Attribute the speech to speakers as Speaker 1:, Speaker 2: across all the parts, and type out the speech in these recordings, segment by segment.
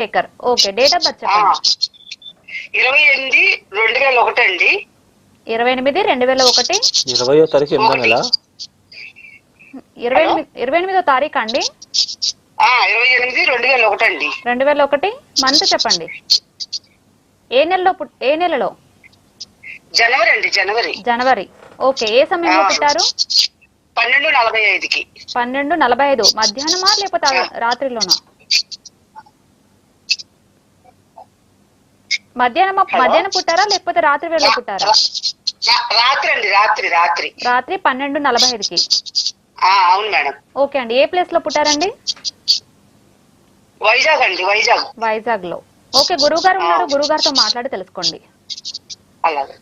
Speaker 1: Shekhar okay date of birth
Speaker 2: ఇరవై ఎనిమిది రెండు వేల ఒకటి అండి.
Speaker 1: ఇరవై ఎనిమిది రెండు వేల ఒకటి.
Speaker 3: ఇరవయో తారీఖు ఎనిమిదో నెల?
Speaker 1: ఇరవై ఎనిమిది ఇరవై ఎనిమిదో తారీఖు అండి?
Speaker 2: ఆ, ఇరవై ఎనిమిది రెండు వేల ఒకటి అండి.
Speaker 1: రెండు వేల ఒకటి మంత్ చెప్పండి. ఏ నెలలో ఏ నెలలో?
Speaker 2: జనవరి అండి జనవరి.
Speaker 1: జనవరి. ఓకే ఏ సమయంలో. పుట్టారు?
Speaker 2: పన్నెండు నలభై ఐదుకి.
Speaker 1: పన్నెండు నలభై ఐదు. మధ్యాహ్నమా లేకపోతే రాత్రిలోనా? మధ్యాహ్నం మధ్యాహ్నం పుట్టారా లేకపోతే రాత్రి వేళ పుట్టారా?
Speaker 2: రాత్రి అండి రాత్రి రాత్రి.
Speaker 1: రాత్రి పన్నెండు నలభై ఐదుకి
Speaker 2: ఆ, అవును మేడం.
Speaker 1: ఓకే అండి. ఏ ప్లేస్లో పుట్టారండి?
Speaker 2: వైజాగ్ అండి వైజాగ్.
Speaker 1: వైజాగ్లో ఓకే గురువు గారు ఉన్నారు. గురువు గారితో మాట్లాడి తెలుసుకోండి.
Speaker 2: అలాగే.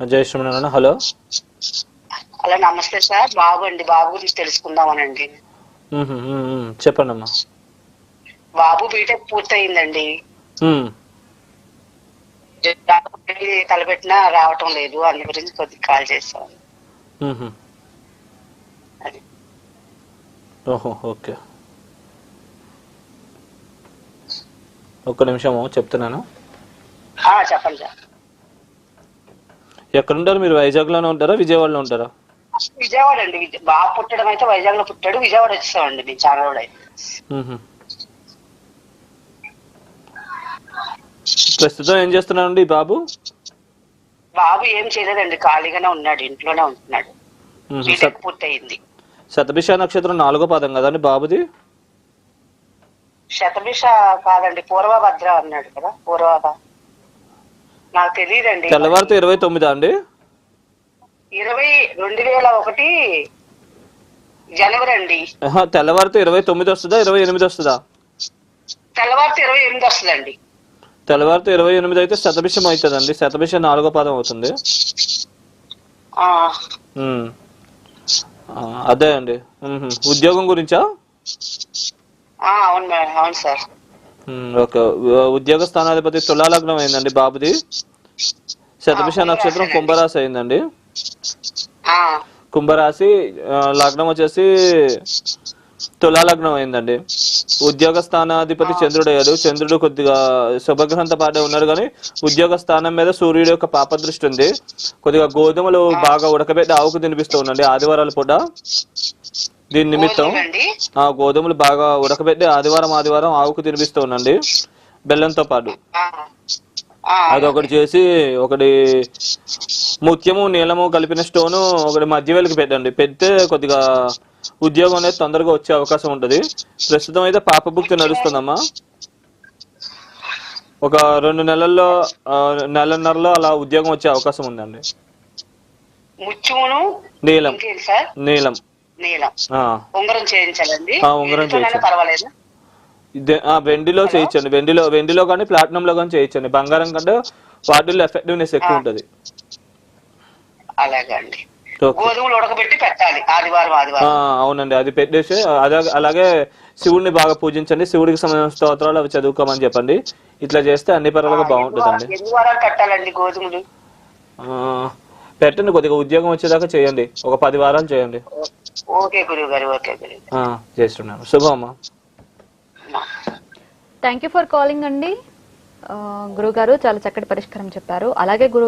Speaker 3: జై శ్రీమన్నారాయణ హలో?
Speaker 2: అలా నమస్తే సార్. బాబు అండి. బాబు గురించి తెలుసుకుందామనండి.
Speaker 3: చెప్పండి అమ్మా
Speaker 2: బాబు బీటెక్ పూర్తయిందండి. తలపెట్టినా రావటం లేదు. అందు గురించి కొద్దిగా కాల్
Speaker 3: ఓహో ఓకే. ఒక్క నిమిషము చెప్తున్నాను.
Speaker 2: ఆ, చెప్పండి
Speaker 3: ఎక్కడుంటారు మీరు? వైజాగ్లోనే ఉంటారా? విజయవాడలో ఉంటారా?
Speaker 2: విజయవాడ అండి. బాబు పుట్టడం అయితే వైజాగ్లో పుట్టాడు. విజయవాడ వచ్చేసామండి మేము చాలా రోజులు అయింది.
Speaker 3: మ్మ్. ప్రస్తుతం ఏం చేస్తున్నారండి ఈ బాబు?
Speaker 2: బాబు ఏం చేయలేదండి ఖాళీగానే ఉన్నాడు ఇంట్లోనే ఉంటున్నాడు. పూర్తయింది.
Speaker 3: శతభిష నక్షత్రం నాలుగో పాదం కదండి బాబుది?
Speaker 2: శతభిష కాదండి పూర్వభద్ర అన్నాడు కదా పూర్వభ. నాకు తెలియదండి.
Speaker 3: తెల్లవారితో ఇరవై తొమ్మిదా అండి?
Speaker 2: ఇరవై రెండు వేల ఒకటి జనవరి అండి.
Speaker 3: తెల్లవారితో ఇరవై తొమ్మిది వస్తుందా ఇరవై ఎనిమిది వస్తుందా?
Speaker 2: తెల్లవారితో ఇరవై ఎనిమిది వస్తుందండి.
Speaker 3: తెల్లవారితో ఇరవై ఎనిమిది అయితే శతభిషం అవుతుందండి. శతభిష నాలుగో పాదం అవుతుంది. అదే అండి. ఉద్యోగం గురించా? ఓకే. ఉద్యోగ స్థానాధిపతి తులాలగ్నం అయిందండి బాబుది. శతభిష నక్షత్రం కుంభరాశి అయిందండి. కుంభరాశి లగ్నం వచ్చేసి తులాలగ్నం అయిందండి. ఉద్యోగ స్థానాధిపతి చంద్రుడు అయ్యాడు. చంద్రుడు కొద్దిగా శుభగ్రహంతో పాటే ఉన్నారు కానీ ఉద్యోగ స్థానం మీద సూర్యుడు యొక్క పాపదృష్టి ఉంది. కొద్దిగా గోధుమలు బాగా ఉడకబెట్టి ఆవుకు తినిపిస్తూ ఉండండి ఆదివారాల పూట. దీని నిమిత్తం ఆ గోధుమలు బాగా ఉడకబెట్టి ఆదివారం ఆదివారం ఆవుకు తినిపిస్తూ ఉండండి. బెల్లంతో పాటు. అదొకటి చేసి ఒకటి ముత్యము నీలము కలిపిన స్టోను ఒకటి మధ్య వేలికి పెట్టండి. పెడితే కొద్దిగా ఉద్యోగం అనేది తొందరగా వచ్చే అవకాశం ఉంటుంది. ప్రస్తుతం అయితే పాపభుక్తి నడుస్తుందమ్మా. ఒక రెండు నెలల్లో నెలన్నరలో అలా ఉద్యోగం వచ్చే అవకాశం ఉందండి. నీలం. నీలం.
Speaker 2: ఉంగరం చేయించాలండి.
Speaker 3: చేయించాలి. వెండిలో చేయించండి. వెండిలో వెండిలో కానీ ప్లాటినం లో కానీ చేయించండి. బంగారం కంటే వాటిల్లో ఎఫెక్టివ్నెస్ ఎక్కువ ఉంటుంది.
Speaker 2: అలాగే అండి. గోధుమలు ఉడకబెట్టి పెట్టాలి ఆదివారం
Speaker 3: ఆ,
Speaker 2: ఆదివారం
Speaker 3: అవునండి. అది పెట్టేసి అలాగే శివుడిని బాగా పూజించండి. శివుడికి సంబంధించిన స్తోత్రాలు అవి చదువుకోమని చెప్పండి. ఇట్లా చేస్తే అన్ని పరాలుగా బాగుంటుందండి.
Speaker 2: ఎన్ని వారాలు పెట్టాలండి గోధుమలు?
Speaker 3: ఆ, పెట్టండి. కొద్దిగా ఉద్యోగం వచ్చేదాకా చేయండి. ఒక పది వారాలు చేయండి.
Speaker 2: ఓకే గురువు గారు ఓకే గురువు
Speaker 3: చేస్తున్నాను. శుభం అమ్మా
Speaker 2: గారు
Speaker 1: థ్యాంక్ యూ ఫర్ కాలింగ్ అండి. గురువు గారు చాలా చక్కటి పరిష్కారం చెప్పారు. అలాగే గురువు